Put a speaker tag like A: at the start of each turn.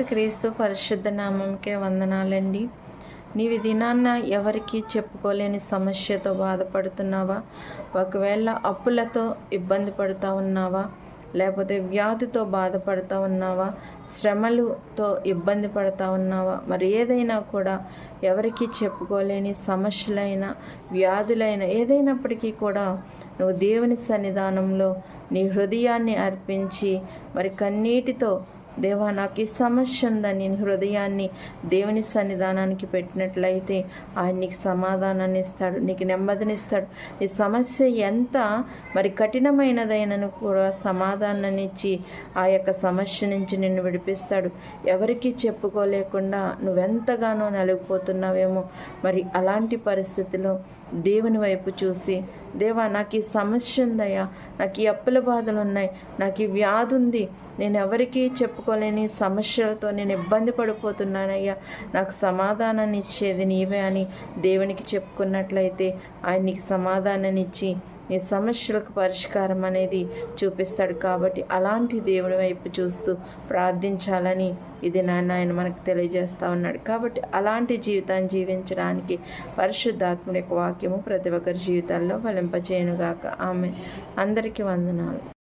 A: క్రీస్తు పరిశుద్ధ నామంకే వందనాలండి. నీవి దినాన్న ఎవరికి చెప్పుకోలేని సమస్యతో బాధపడుతున్నావా? ఒకవేళ అప్పులతో ఇబ్బంది పడుతూ ఉన్నావా? లేకపోతే వ్యాధితో బాధపడుతూ ఉన్నావా? శ్రమలతో ఇబ్బంది పడుతూ ఉన్నావా? మరి ఏదైనా కూడా ఎవరికి చెప్పుకోలేని సమస్యలైన వ్యాధులైన ఏదైనప్పటికీ కూడా నువ్వు దేవుని సన్నిధానంలో నీ హృదయాన్ని అర్పించి మరి కన్నీటితో దేవా నాకు ఈ సమస్య ఉందని నేను హృదయాన్ని దేవుని సన్నిధానానికి పెట్టినట్లయితే ఆయన నీకు సమాధానాన్ని ఇస్తాడు నీకు నెమ్మదినిస్తాడు నీ సమస్య ఎంత మరి కఠినమైనదైనను కూడా సమాధానాన్ని ఇచ్చి ఆ యొక్క సమస్య నుంచి నిన్ను విడిపిస్తాడు. ఎవరికి చెప్పుకోలేకుండా నువ్వెంతగానో నలిగిపోతున్నావేమో మరి అలాంటి పరిస్థితిలో దేవుని వైపు చూసి దేవా నాకు ఈ సమస్య ఉందయ్యా నాకు ఈ అప్పుల బాధలు ఉన్నాయి నాకు ఈ వ్యాధి ఉంది నేను ఎవరికీ చెప్పుకోలేని సమస్యలతో నేను ఇబ్బంది పడిపోతున్నానయ్యా. నాకు సమాధానాన్ని ఇచ్చేది నీవే అని దేవునికి చెప్పుకున్నట్లయితే ఆయన నీకు సమాధానాన్ని ఇచ్చి నీ సమస్యలకు పరిష్కారం అనేది చూపిస్తాడు కాబట్టి అలాంటి దేవుని వైపు చూస్తూ ప్రార్థించాలని ఇది నాన్న ఆయన మనకు తెలియజేస్తూ ఉన్నాడు. కాబట్టి అలాంటి జీవితాన్ని జీవించడానికి పరిశుద్ధాత్ముడి యొక్క వాక్యము ప్రతి ఒక్కరి జీవితాల్లో ఫలింపచేయనుగాక. ఆమె అందరికీ వందనాలు.